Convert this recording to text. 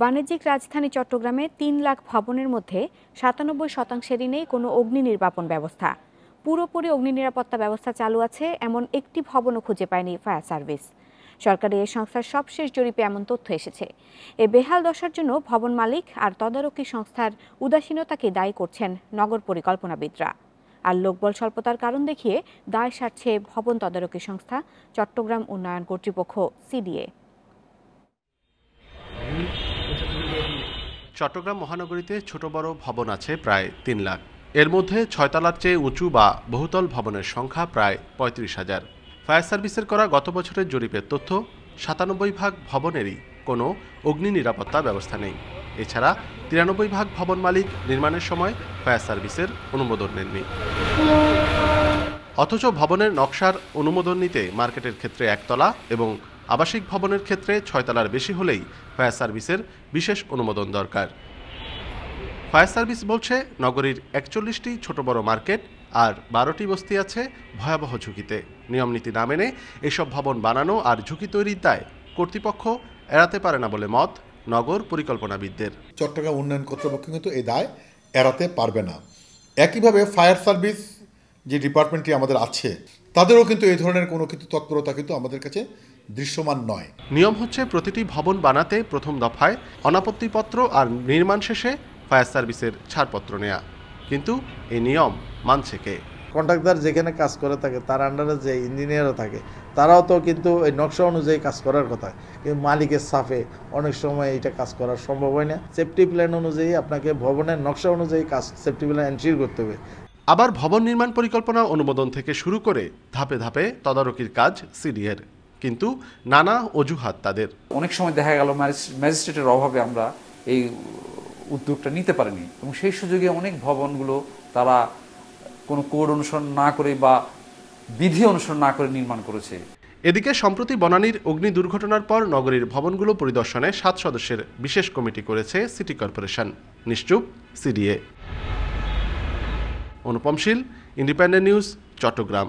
বাণিজ্যিক রাজধানী চট্টগ্রামে তিন লাখ ভবনের মধ্যে সাতানব্বই শতাংশেরই নেই কোনো অগ্নি নির্বাপন ব্যবস্থা। পুরোপুরি অগ্নি নিরাপত্তা ব্যবস্থা চালু আছে, এমন একটি ভবনও খুঁজে পায়নি ফায়ার সার্ভিস। সরকারি এই সংস্থার সবশেষ জরিপে এমন তথ্য এসেছে। এ বেহাল দশার জন্য ভবন মালিক আর তদারকি সংস্থার উদাসীনতাকে দায়ী করছেন নগর পরিকল্পনাবিদরা। আর লোকবল স্বল্পতার কারণ দেখিয়ে দায় সারছে ভবন তদারকি সংস্থা, চট্টগ্রাম উন্নয়ন কর্তৃপক্ষ, সিডিএ। চট্টগ্রাম মহানগরীতে ছোট বড় ভবন আছে প্রায় তিন লাখ। এর মধ্যে ছয়তলার চেয়ে উঁচু বা বহুতল ভবনের সংখ্যা প্রায় পঁয়ত্রিশ হাজার। ফায়ার সার্ভিসের করা গত বছরের জরিপের তথ্য, সাতানব্বই ভাগ ভবনেরই কোনো অগ্নি নিরাপত্তা ব্যবস্থা নেই। এছাড়া তিরানব্বই ভাগ ভবন মালিক নির্মাণের সময় ফায়ার সার্ভিসের অনুমোদন নেননি। অথচ ভবনের নকশার অনুমোদন নিতে মার্কেটের ক্ষেত্রে একতলা এবং আবাসিক ভবনের ক্ষেত্রে ছয়তলার বেশি হলেই ফায়ার সার্ভিসের বিশেষ অনুমোদন দরকার। ফায়ার সার্ভিস বলছে, নগরীর একচল্লিশটি ছোট বড় মার্কেট আর বারোটি বস্তি আছে ভয়াবহ ঝুঁকিতে। নিয়মনীতি না মেনে এসব ভবন বানানো আর ঝুঁকি তৈরির দায় কর্তৃপক্ষ এড়াতে পারে না বলে মত নগর পরিকল্পনাবিদদের। চট্টগ্রাম উন্নয়ন কর্তৃপক্ষ কিন্তু এই দায় এড়াতে পারবে না। একইভাবে ফায়ার সার্ভিস যে ডিপার্টমেন্টটি আমাদের আছে, তাদেরও কিন্তু এই ধরনের কোনো কিন্তু তৎপরতা কিন্তু আমাদের কাছে দৃশ্যমান নয়। নিয়ম হচ্ছে প্রতিটি ভবন বানাতে প্রথম দফায় অনাপত্তিপত্র আর নির্মাণ শেষে ফায়ার সার্ভিসের ছাড়পত্র নেয়া। কিন্তু এই নিয়ম মানছে কে? কন্ট্রাক্টর যেখানে কাজ করে থাকে তার আন্ডারে যে ইঞ্জিনিয়ারও থাকে তারাও তো কিন্তু এই নকশা অনুযায়ী কাজ করার কথা। কিন্তু মালিকের সাফে অনেক সময় এটা কাজ করা সম্ভব হয় না। সেফটি প্ল্যান অনুযায়ী আপনাকে ভবনের নকশা অনুযায়ী কাজ সেফটি প্ল্যান এন্ট্রি করতে হবে। আবার ভবন নির্মাণ পরিকল্পনা অনুমোদন থেকে শুরু করে ধাপে ধাপে তদারকির কাজ সিডিএর। কিন্তু নানা অজুহাত তাদের। অনেক সময় দেখা গেল ম্যাজিস্ট্রেটের অভাবে আমরা এই উদ্যোগটা নিতে পারিনি এবং সেই সুযোগে অনেক ভবনগুলো তারা কোনো কোড অনুসরণ না করে বা বিধি অনুসরণ না করে নির্মাণ করেছে। এদিকে সম্প্রতি বনানীর অগ্নি দুর্ঘটনার পর নগরীর ভবনগুলো পরিদর্শনে সাত সদস্যের বিশেষ কমিটি করেছে সিটি কর্পোরেশন। নিশ্চুপ CDA. Anupam Shil independent news Chattogram.